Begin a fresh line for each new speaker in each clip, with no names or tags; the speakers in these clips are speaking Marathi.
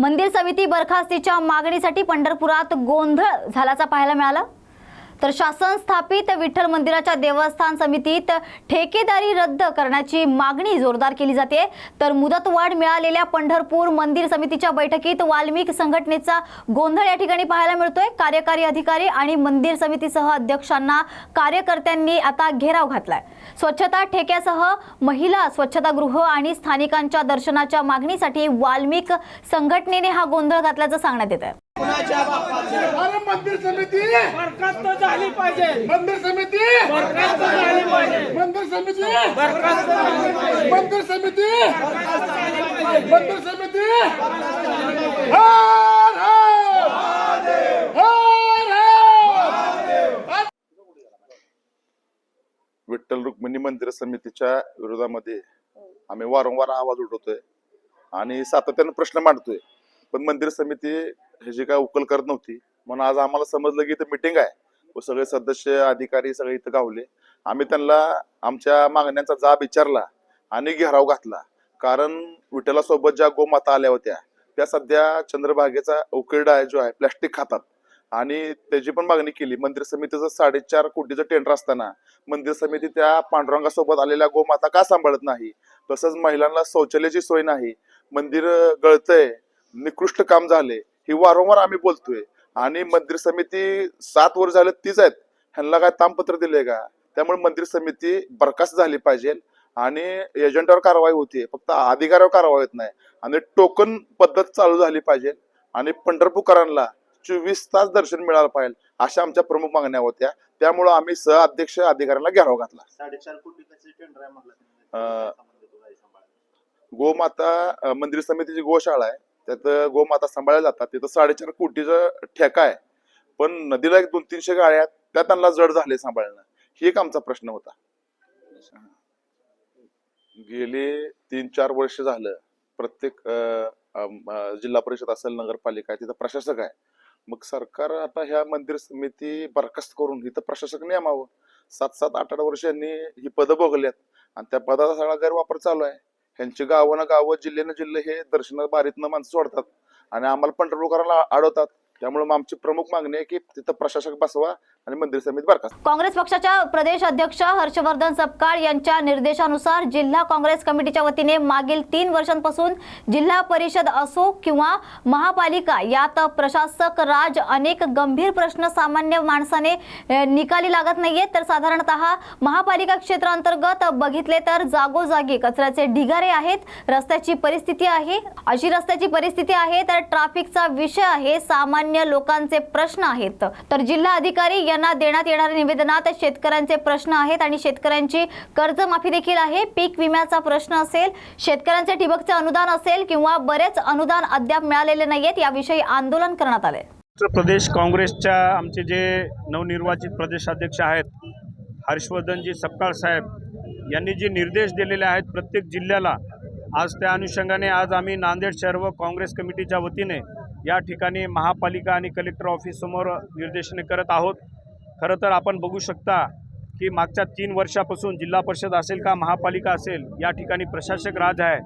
मंदिर समिती बरखास्तीच्या मागणीसाठी पंढरपुरात गोंधळ झाल्याचा पाहायला मिळाला. तर शासन स्थापित विठ्ठल मंदिराच्या देवस्थान समितीत ठेकेदारी रद्द करण्याची मागणी जोरदार केली जाते. तर मुदतवाढ मिळालेल्या पंढरपूर मंदिर समितीच्या बैठकीत वाल्मिक संघटनेचा गोंधळ या ठिकाणी पाहायला मिळतोय. कार्यकारी अधिकारी आणि मंदिर समितीसह अध्यक्षांना कार्यकर्त्यांनी आता घेराव घातलाय. स्वच्छता ठेक्यासह महिला स्वच्छतागृह आणि स्थानिकांच्या दर्शनाच्या मागणीसाठी वाल्मिक संघटनेने हा गोंधळ घातल्याचं सांगण्यात येत आहे
अरे मंदिर समिती!
बरखास्त झाली पाहिजे.
मंदिर समिती!
बरखास्त झाली पाहिजे.
मंदिर समिती!
बरखास्त झाली पाहिजे.
मंदिर समिती! मंदिर समिती! हर हर!
विठ्ठल रुक्मिणी मंदिर समितीच्या विरोधामध्ये आम्ही वारंवार आवाज उठवतोय आणि सातत्यानं प्रश्न मांडतोय. पण मंदिर समिती ह्याची काय उकल करत नव्हती. म्हणून आज आम्हाला समजलं की इथं मिटिंग आहे. व सगळे सदस्य अधिकारी सगळे इथं गावले. आम्ही त्यांना आमच्या मागण्यांचा जाब विचारला आणि घेराव घातला. कारण विठ्ठलासोबत ज्या गोमाता आल्या होत्या त्या सध्या चंद्रभागेचा उकिरडा जो आहे प्लॅस्टिक खातात. आणि त्याची पण मागणी केली. मंदिर समितीचं साडेचार कोटीचं टेंडर असताना मंदिर समिती त्या पांडुरंगासोबत आलेल्या गोमाता का सांभाळत नाही? तसंच महिलांना शौचालयाची सोय नाही. मंदिर गळतंय. निकृष्ट काम झाले. ही वारंवार आम्ही बोलतोय. आणि मंदिर समिती सात वर्ष झाले तीच आहेत. ह्यांना काय तामपत्र दिले का? त्यामुळे मंदिर समिती बरखास्त झाली पाहिजे. आणि एजंटावर कारवाई होतीये. फक्त अधिकाऱ्यावर कारवाई होत नाही. आणि टोकन पद्धत चालू झाली पाहिजे. आणि पंढरपूरकरांना चोवीस तास दर्शन मिळालं पाहिजे अशा आमच्या प्रमुख मागण्या होत्या. त्यामुळं आम्ही सह अध्यक्ष अधिकाऱ्यांना घेराव घातला. गोमाता मंदिर समितीची गोशाळा आहे. त्यात गोमाता सांभाळल्या जातात. तिथं साडेचार कोटीचं ठेका आहे. पण नदीला एक दोन तीनशे गाळ्या आहेत. त्या त्यांना जड झाले सांभाळणं. ही एक आमचा प्रश्न होता. गेले तीन चार वर्ष झालं. प्रत्येक जिल्हा परिषद असेल नगरपालिका आहे तिथं प्रशासक आहे. मग सरकार आता ह्या मंदिर समिती बरखास्त करून इथं प्रशासक नेमावं सात सात आठ आठ वर्ष यांनी ही पदं भोगल्यात. आणि त्या पदाचा सगळा गैरवापर चालू आहे. त्यांची गावं ना गावं जिल्ह्यानं जिल्हे हे दर्शन बारीतनं माणसं सोडतात. आणि आम्हाला पंढरपूरकरांना अडवतात त्यामुळे आमची प्रमुख मागणी आहे की तिथं प्रशासक बसवा आणि मंदिर समिती बरखास्त
काँग्रेस पक्षाच्या प्रदेश अध्यक्ष हर्षवर्धन सपकाळ यांच्या निर्देशानुसार जिल्हा काँग्रेस कमिटीच्या वतीने मागील तीन वर्षांपासून जिल्हा परिषद असो किंवा महापालिका यात प्रशासक राज अनेक गंभीर प्रश्न सामान्य माणसाने निकाली लागत नाहीयेत. तर साधारणतः महापालिका क्षेत्रांतर्गत बघितले तर जागोजागी कचऱ्याचे ढिगारे आहेत रस्त्याची परिस्थिती आहे. अशी रस्त्याची परिस्थिती आहे तर ट्रॅफिकचा विषय आहे सामान्य लोकांचे प्रश्न आहेत. तर जिल्हा अधिकारी यांना देण्यात येणाऱ्या निवेदनात शेतकऱ्यांचे प्रश्न आहेत आणि शेतकऱ्यांची कर्जमाफी देखील आहे. पीक विम्याचा प्रश्न असेल शेतकऱ्यांचे ठिबकचे अनुदान असेल किंवा बरेच अनुदान अद्याप मिळालेले नाहीयेत याविषयी आंदोलन करण्यात आले
उत्तर प्रदेश काँग्रेसच्या आमचे जे नवनिर्वाचित प्रदेशाध्यक्ष आहेत हर्षवर्धनजी सपकाळ साहेब यांनी जे निर्देश दिलेले आहेत प्रत्येक जिल्ह्याला आज त्या अनुषंगाने आज आम्ही नांदेड शहर व काँग्रेस कमिटीच्या वतीने या ठिकाणी महापालिका आणि कलेक्टर ऑफिससमोर निर्देशने करत आहोत. खरं तर आपण बघू शकता की मागच्या तीन वर्षापासून जिल्हा परिषद असेल का महापालिका असेल या ठिकाणी प्रशासक राज आहे.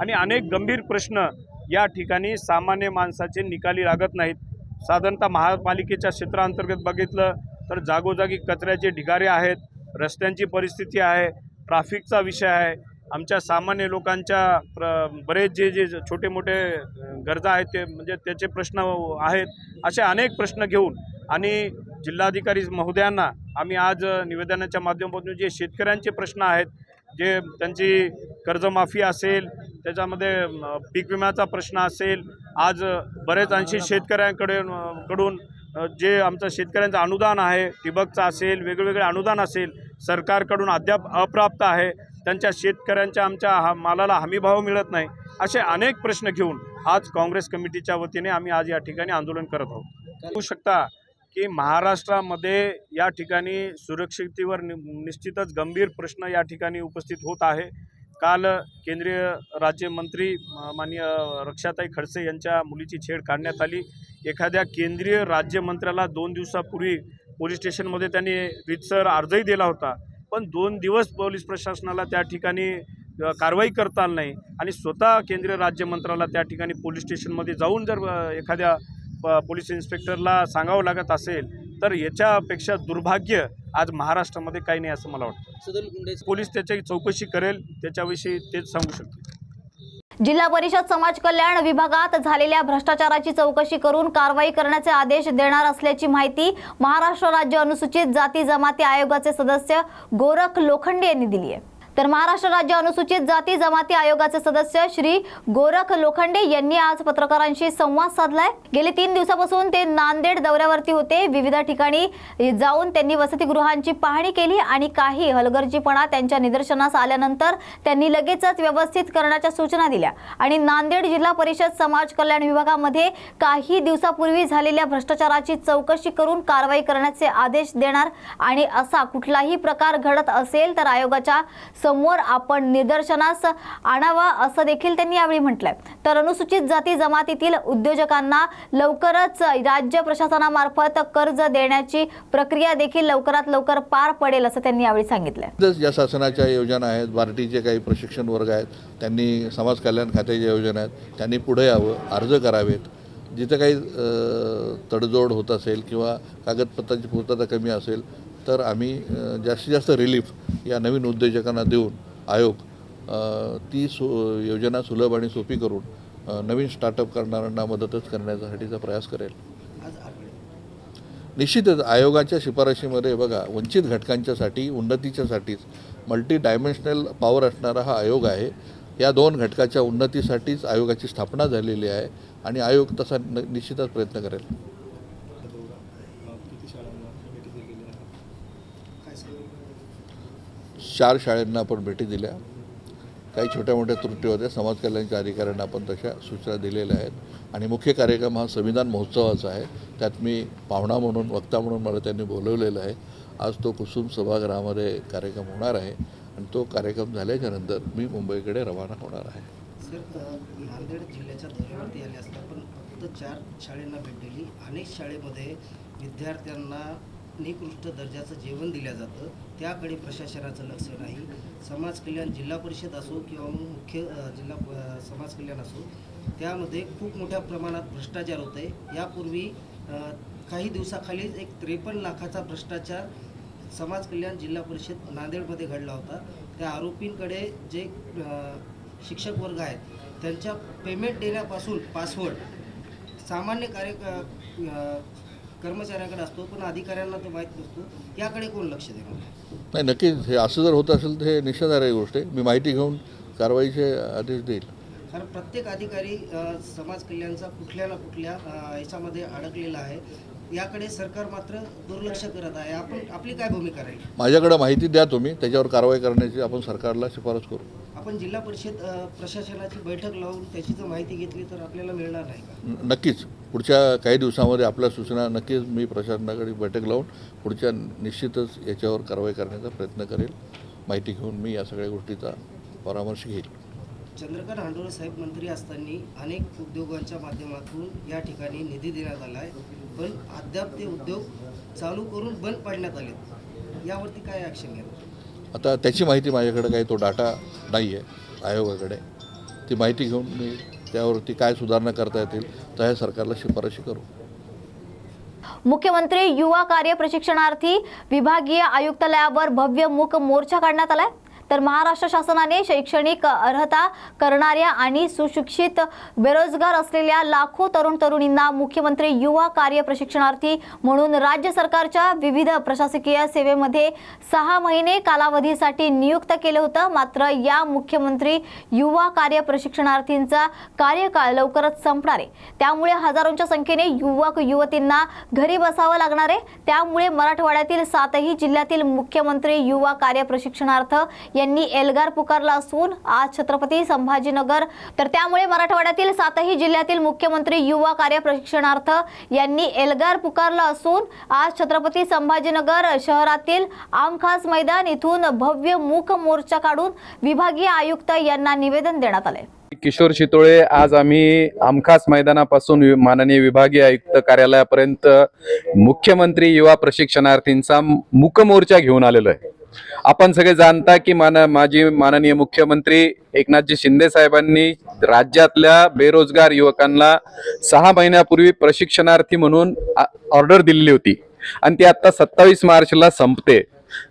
आणि अनेक गंभीर प्रश्न या ठिकाणी सामान्य माणसाचे निकाली लागत नाहीत. साधारणतः महापालिकेच्या क्षेत्रांतर्गत बघितलं तर जागोजागी कचऱ्याचे ढिगारे आहेत रस्त्यांची परिस्थिती आहे ट्राफिकचा विषय आहे. आमच्या सामान्य लोकांच्या प्र बरेच जे जे छोटे मोठे गरजा आहेत ते म्हणजे त्याचे प्रश्न आहेत असे अनेक प्रश्न घेऊन आणि जिल्हाधिकारी महोदयांना आम्ही आज निवेदनाच्या माध्यमातून जे शेतकऱ्यांचे प्रश्न आहेत जे त्यांची कर्जमाफी असेल त्याच्यामध्ये पीक विम्याचा प्रश्न असेल आज बरेच ऐंशी शेतकऱ्यांकडे कडून जे आमचं शेतकऱ्यांचं अनुदान आहे ठिबकचं असेल वेगवेगळे अनुदान असेल सरकारकडून अद्याप अप्राप्त आहे त्यांच्या शेतकऱ्यांच्या आमच्या हा मालाला हमीभाव मिळत नाही असे अनेक प्रश्न घेऊन आज काँग्रेस कमिटीच्या वतीने आम्ही आज या ठिकाणी आंदोलन करत आहोत. बघू शकता की महाराष्ट्रामध्ये या ठिकाणी सुरक्षितेवर नि निश्चितच गंभीर प्रश्न या ठिकाणी उपस्थित होत आहे. काल केंद्रीय राज्यमंत्री माननीय रक्षाताई खडसे यांच्या मुलीची छेड काढण्यात आली. एखाद्या केंद्रीय राज्यमंत्र्याला दोन दिवसापूर्वी पोलीस स्टेशनमध्ये त्यांनी रितसर अर्जही दिला होता. पण दोन दिवस पोलीस प्रशासनाला त्या ठिकाणी कारवाई करता आली नाही. आणि स्वतः केंद्रीय राज्यमंत्र्याला त्या ठिकाणी पोलीस स्टेशनमध्ये जाऊन जर एखाद्या पोलीस इन्स्पेक्टरला सांगावं लागत असेल तर याच्यापेक्षा दुर्भाग्य आज महाराष्ट्रामध्ये काही नाही असं मला वाटतं. पोलीस त्याची चौकशी करेल त्याच्याविषयी तेच सांगू शकतो.
जिल्हा परिषद समाज कल्याण विभागात झालेल्या भ्रष्टाचाराची चौकशी करून कारवाई करण्याचे आदेश देणार असल्याची माहिती महाराष्ट्र राज्य अनुसूचित जाती जमाती आयोगाचे सदस्य गोरख लोखंडे यांनी दिली आहे. तर महाराष्ट्र राज्य अनुसूचित जाती जमाती आयोगाचे सदस्य श्री गोरख लोखंडे यांनी आज पत्रकारांशी संवाद साधलाय. गेले तीन दिवसापासून ते नांदेड दौऱ्यावरती होते. विविध ठिकाणी जाऊन त्यांनी वसतिगृहांची पाहणी केली आणि काही हलगर्जीपणा त्यांच्या निदर्शनास आल्यानंतर त्यांनी लगेचच व्यवस्थित करण्याच्या सूचना दिल्या. आणि नांदेड जिल्हा परिषद समाज कल्याण विभागामध्ये काही दिवसापूर्वी झालेल्या भ्रष्टाचाराची चौकशी करून कारवाई करण्याचे आदेश देणार आणि असा कुठलाही प्रकार घडत असेल तर आयोगाच्या समोर आपण निदर्शनास आणावा असं देखील त्यांनी यावेळी म्हटलंय. तर अनुसूचित जाती जमातीतील उद्योजकांना लवकरच राज्य प्रशासनामार्फत कर्ज देण्याची प्रक्रिया देखील लवकरात लवकर पार पडेल असं त्यांनी यावेळी सांगितलंय.
ज्या शासनाच्या योजना आहेत बार्टीचे काही प्रशिक्षण वर्ग आहेत त्यांनी समाज कल्याण खात्याच्या योजना आहेत त्यांनी पुढे यावं अर्ज करावेत. जिथं काही तडजोड होत असेल किंवा कागदपत्रांची पूर्तता कमी असेल तर आम्ही जास्तीत जास्त रिलीफ या नवीन उद्योजकांना देऊन आयोग ती सु योजना सुलभ आणि सोपी करून नवीन स्टार्टअप करणाऱ्यांना मदतच करण्यासाठीचा प्रयास करेल. निश्चितच आयोगाच्या शिफारशीमध्ये बघा वंचित घटकांच्यासाठी उन्नतीच्यासाठीच मल्टी डायमेन्शनल पॉवर असणारा हा आयोग आहे. या दोन घटकाच्या उन्नतीसाठीच आयोगाची स्थापना झालेली आहे आणि आयोग तसा न निश्चितच प्रयत्न करेल. चार शाळांना आपण भेटी दिल्या. काही छोट्या मोठ्या त्रुटी होत्या. समाज कल्याणच्या अधिकाऱ्यांना आपण तशा सूचना दिलेल्या आहेत. आणि मुख्य कार्यक्रम हा संविधान महोत्सवाचा आहे. त्यात मी पाहुणा म्हणून वक्ता म्हणून मला त्यांनी बोलवलेलं आहे. आज तो कुसुम सभागृहामध्ये कार्यक्रम होणार आहे. आणि तो कार्यक्रम झाल्याच्यानंतर मी मुंबईकडे रवाना होणार आहे.
नांदेड जिल्ह्याच्या दौऱ्यावरती आले असता पण फक्त चार शाळेंना भेट दिली. अनेक शाळेमध्ये विद्यार्थ्यांना निकृष्ट दर्जाचं जेवण दिलं जातं. त्याकडे प्रशासनाचं लक्ष नाही. समाज कल्याण जिल्हा परिषद असो किंवा मुख्य जिल्हा समाज कल्याण असो त्यामध्ये खूप मोठ्या प्रमाणात भ्रष्टाचार होत आहे यापूर्वी काही दिवसाखालीच एक त्रेपन्न लाखाचा भ्रष्टाचार समाज कल्याण जिल्हा परिषद नांदेडमध्ये घडला होता. त्या आरोपींकडे जे शिक्षक वर्ग आहेत त्यांच्या पेमेंट देण्यापासून पासवर्ड सामान्य कार्य कर्मचाऱ्याकडे असतो पण अधिकाऱ्यांना तो माहीत नसतो. याकडे कोण लक्ष देणार?
नाही नक्कीच. हे असं जर होत असेल तर हे निषेधार्ह गोष्ट आहे. मी माहिती घेऊन कारवाईचे आदेश देईल.
कारण प्रत्येक अधिकारी समाज कल्याणचा कुठल्या ना कुठल्या याच्यामध्ये अडकलेला आहे. याकडे सरकार मात्र दुर्लक्ष करत आहे. आपण आपली काय भूमिका राहील?
माझ्याकडे माहिती द्या तुम्ही. त्याच्यावर कारवाई करण्याची आपण सरकारला शिफारस करू.
आपण जिल्हा परिषद प्रशासनाची बैठक लावून त्याची जर माहिती घेतली तर आपल्याला मिळणार नाही
नक्कीच. पुढच्या काही दिवसामध्ये आपल्या सूचना नक्कीच मी प्रशासनाकडे बैठक लावून पुढच्या निश्चितच याच्यावर कारवाई करण्याचा प्रयत्न करेल. माहिती घेऊन मी या सगळ्या गोष्टीचा परामर्श घेईल.
चंद्रकांत हांडोळे साहेब मंत्री असताना अनेक उद्योगांच्या माध्यमातून या ठिकाणी निधी देण्यात आला आहे. पण अद्याप ते उद्योग चालू करून बंद पाडण्यात आले यावरती काय ॲक्शन घेणार?
आता त्याची माहिती माझ्याकडे काही तो डाटा नाही आहे आयोगाकडे. ती माहिती घेऊन मी त्यावरती काय सुधारणा करता येतील तर ह्या सरकारला शिफारशी करू.
मुख्यमंत्री युवा कार्य प्रशिक्षणार्थी विभागीय आयुक्तालयावर भव्य मूक मोर्चा काढण्यात आलाय. तर महाराष्ट्र शासनाने शैक्षणिक अर्हता करणाऱ्या आणि सुशिक्षित बेरोजगार असलेल्या लाखो तरुण तरुणींना मुख्यमंत्री युवा कार्य प्रशिक्षणार्थी म्हणून राज्य सरकारच्या विविध प्रशासकीय सेवेमध्ये सहा महिने कालावधीसाठी नियुक्त केलं होतं. मात्र या मुख्यमंत्री युवा कार्य प्रशिक्षणार्थींचा कार्यकाळ लवकरच संपणार आहे. त्यामुळे हजारोंच्या संख्येने युवक युवतींना घरी बसावं लागणार आहे. त्यामुळे मराठवाड्यातील सातही जिल्ह्यातील मुख्यमंत्री युवा कार्य प्रशिक्षणार्थ यांनी एल्गार पुकारला असून आज छत्रपती संभाजीनगर तर त्यामुळे मराठवाड्यातील सातही जिल्ह्यातील मुख्यमंत्री युवा कार्य प्रशिक्षणार्थ यांनी एल्गार पुकारला असून आज छत्रपती संभाजीनगर शहरातील आमखास मैदान इथून भव्य मूक मोर्चा काढून विभागीय आयुक्त यांना निवेदन देण्यात आले
किशोर शितोळे आज आम्ही आमखास मैदानापासून माननीय विभागीय आयुक्त कार्यालयापर्यंत मुख्यमंत्री युवा प्रशिक्षणार्थींचा मुकमोर्चा घेऊन आलेलो आहे. आपण सगळे जाणता की मान माजी माननीय मुख्यमंत्री एकनाथजी शिंदे साहेबांनी राज्यातल्या बेरोजगार युवकांना सहा महिन्यापूर्वी प्रशिक्षणार्थी म्हणून ऑर्डर दिलेली होती. आणि ती आता सत्तावीस मार्चला संपते.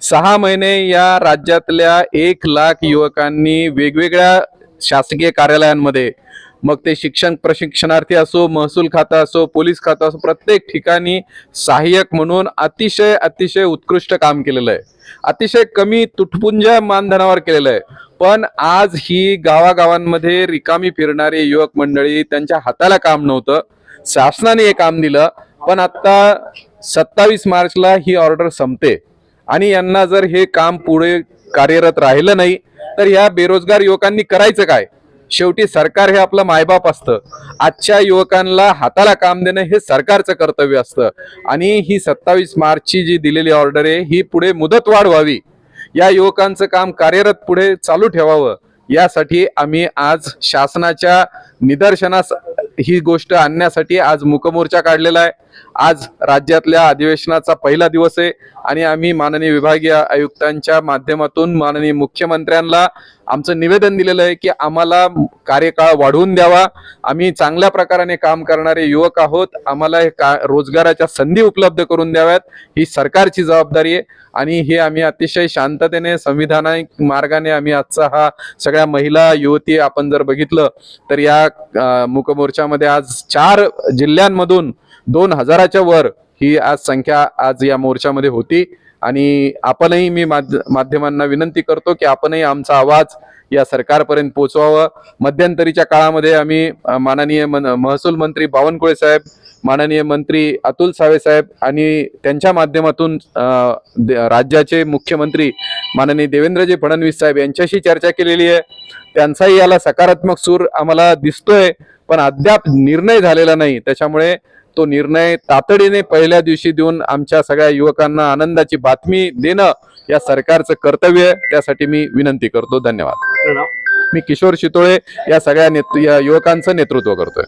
सहा महिने या राज्यातल्या एक लाख युवकांनी वेगवेगळ्या शासकीय कार्यालयांमध्ये मग ते शिक्षण प्रशिक्षणार्थी असो महसूल खातं असो पोलीस खातं असो प्रत्येक ठिकाणी सहाय्यक म्हणून अतिशय अतिशय उत्कृष्ट काम केलेलं आहे. अतिशय कमी तुटपुंज मानधनावर केलेलं आहे. पण आज ही गावागावांमध्ये रिकामी फिरणारी युवक मंडळी त्यांच्या हाताला काम नव्हतं. शासनाने हे काम दिलं पण आता सत्तावीस मार्चला ही ऑर्डर संपते. आणि यांना जर हे काम पुढे कार्यरत राहिलं नाही तर ह्या बेरोजगार युवकांनी करायचं काय? शेवटी सरकार हे आपलं मायबाप असतं. आजच्या युवकांना हाताला काम देणं हे सरकारचं कर्तव्य असतं. आणि ही सत्तावीस मार्चची जी दिलेली ऑर्डर आहे ही पुढे मुदतवाढ व्हावी. या युवकांचं काम कार्यरत पुढे चालू ठेवावं. यासाठी आम्ही आज शासनाच्या निदर्शनास ही गोष्ट आणण्यासाठी आज मुकमोर्चा काढलेला आहे. आज राज्यातल्या अधिवेशनाचा पहिला दिवस आहे आणि आम्ही माननीय विभागीय आयुक्तांच्या माध्यमातून माननीय मुख्यमंत्र्यांना आमचं निवेदन दिलेलं आहे की आम्हाला कार्यकाळ वाढवून द्यावा. आम्ही चांगल्या प्रकाराने काम करणारे युवक आहोत. आम्हाला हे का रोजगाराच्या संधी उपलब्ध करून द्याव्यात. ही सरकारची जबाबदारी आहे आणि हे आम्ही अतिशय शांततेने संविधानिक मार्गाने आम्ही आजचा हा सगळ्या महिला युवती आपण जर बघितलं तर या अं, मूकमोर्चामध्ये आज चार जिल्ह्यांमधून दोन हजाराच्या वर ही आज संख्या आज या मोर्चामध्ये होती. आणि आपणही मी माध्यमांना विनंती करतो की आपणही आमचा आवाज या सरकारपर्यंत पोहोचवावं मध्यंतरीच्या काळामध्ये आम्ही माननीय मन महसूल मंत्री बावनकुळे साहेब माननीय मंत्री अतुल सावे साहेब आणि त्यांच्या माध्यमातून दे- राज्याचे मुख्यमंत्री माननीय देवेंद्रजी फडणवीस साहेब यांच्याशी चर्चा केलेली आहे. त्यांचाही याला सकारात्मक सूर आम्हाला दिसतोय पण अद्याप निर्णय झालेला नाही. त्याच्यामुळे तो निर्णय तातडीने पहिल्या दिवशी देऊन आमच्या सगळ्या युवकांना आनंदाची बातमी देणं या सरकारचं कर्तव्य आहे. त्यासाठी मी विनंती करतो. धन्यवाद. मी किशोर शितोळे या सगळ्या नेतृ या युवकांचं नेतृत्व करतोय.